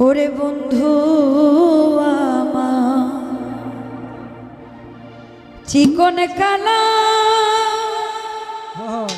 ওরে বন্ধু আমা চিকন কালা। হ্যাঁ, হ্যাঁ।